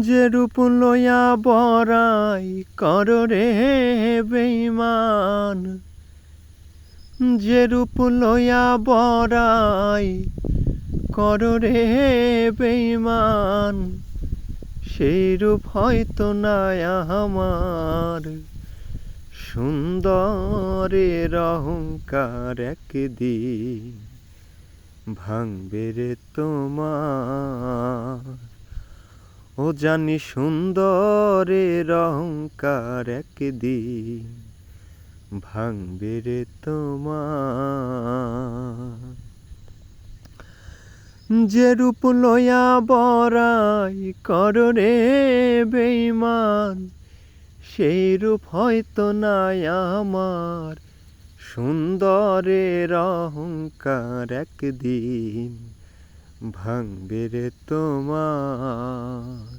যে রূপ লইয়া বরাই কর রে বেইমান যে রূপ লইয়া বরাই কর রে বেইমান সেই রূপ হয়তো নাই আমার। সুন্দরের অহংকার একদিন ভাঙবে রে তোমার। ও জানি সুন্দরের অহংকার একদিন ভাঙবে রে তোমার। যে রূপ লইয়া বরাই কর রে বেইমান, সেই রূপ হয়তো নাই আমার সুন্দরের অহংকার একদিন। ভাঙবে রে তোমার।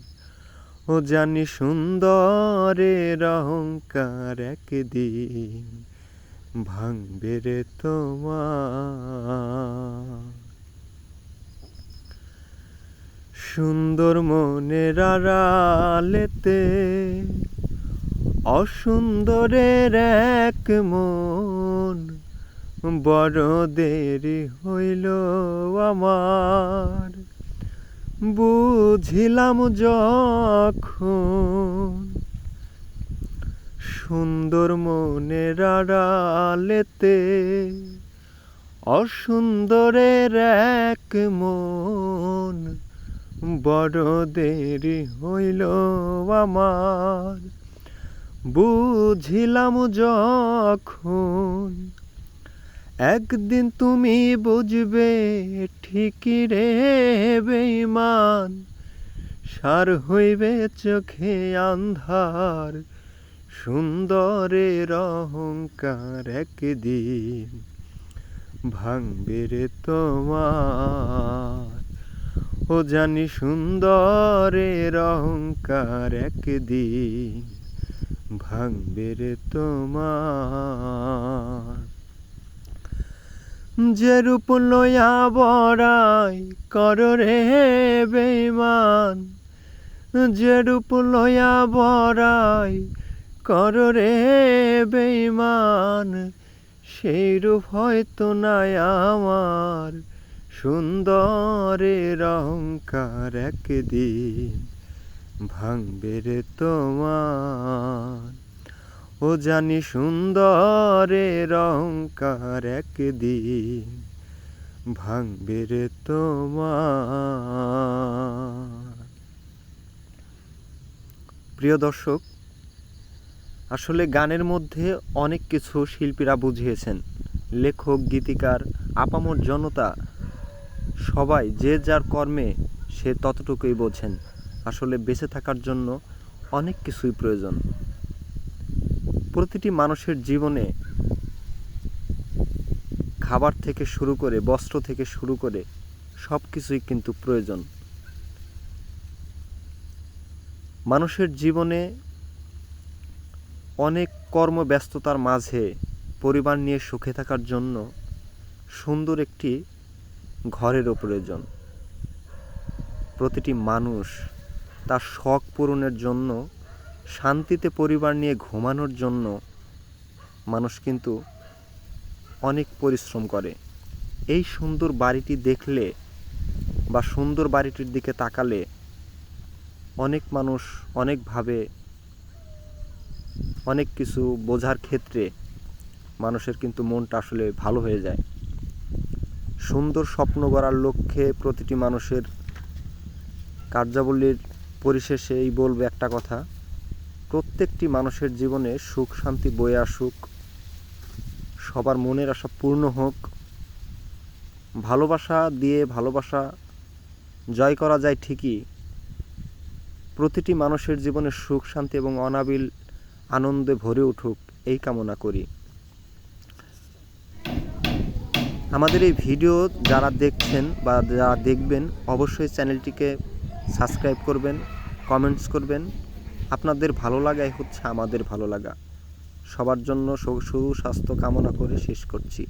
ও জানি সুন্দরের অহংকার একদিন ভাঙবে রে তোমার। সুন্দর মনের আড়ালেতে অসুন্দরের এক মন বড় দেরি হইল আমার। বুঝিলাম যখন সুন্দর মনের আড়ালেতে অসুন্দরের এক মন বড় দেরি হইল আমার। বুঝিলাম যখন একদিন তুমি বুঝবে, ঠিকই রে বেইমান সার হইবে চোখে আন্ধার সুন্দরের অহংকার একদিন ভাঙবে রে তোমার। ও জানি সুন্দরের অহংকার একদিন ভাঙবে রে তোমার। যে রূপ লইয়া বড়াই কর রে বেইমান। যে রূপ লইয়া বড়াই কর রে বেইমান। সেই রূপ হয়তো নাই আমার সুন্দরের অহংকার একদিন ভাঙবে রে তোমার। ও জানি সুন্দরের অহংকার একদিন ভাঙবে রে তোমার। প্রিয় দর্শক, আসলে গানের মধ্যে অনেক কিছু শিল্পীরা বুঝিয়েছেন। লেখক, গীতিকার, আপামর জনতা, সবাই যে যার কর্মে সে ততটুকুই বোঝেন। আসলে বেঁচে থাকার জন্য অনেক কিছুই প্রয়োজন। প্রতিটি মানুষের জীবনে খাবার থেকে শুরু করে, বস্ত্র থেকে শুরু করে সব কিছুই কিন্তু প্রয়োজন। মানুষের জীবনে অনেক কর্মব্যস্ততার মাঝে পরিবার নিয়ে সুখে থাকার জন্য সুন্দর একটি ঘরেরও প্রয়োজন। প্রতিটি মানুষ তার শখ পূরণের জন্য শান্তিতে পরিবার নিয়ে ঘুমানোর জন্য মানুষ কিন্তু অনেক পরিশ্রম করে। এই সুন্দর বাড়িটি দেখলে বা সুন্দর বাড়িটির দিকে তাকালে অনেক মানুষ অনেকভাবে অনেক কিছু বোঝার ক্ষেত্রে মানুষের কিন্তু মনটা আসলে ভালো হয়ে যায়। সুন্দর স্বপ্ন গড়ার লক্ষ্যে প্রতিটি মানুষের কার্যাবলীর পরিশেষে এই বলব একটা কথা প্রত্যেকটি মানুষের জীবনে সুখ, শান্তি বয়ে আসুক। সবার মনের আশা পূর্ণ হোক। ভালোবাসা দিয়ে ভালোবাসা জয় করা যায় ঠিকই। প্রতিটি মানুষের জীবনে সুখ, শান্তি এবং অনাবিল আনন্দে ভরে উঠুক এই কামনা করি। আমাদের এই ভিডিও যারা দেখছেন বা যারা দেখবেন, অবশ্যই চ্যানেলটিকে সাবস্ক্রাইব করবেন, কমেন্টস করবেন। আপনাদের ভালো লাগাই হচ্ছে আমাদের ভালো লাগা। সবার জন্য সুস্বাস্থ্য কামনা করে শেষ করছি।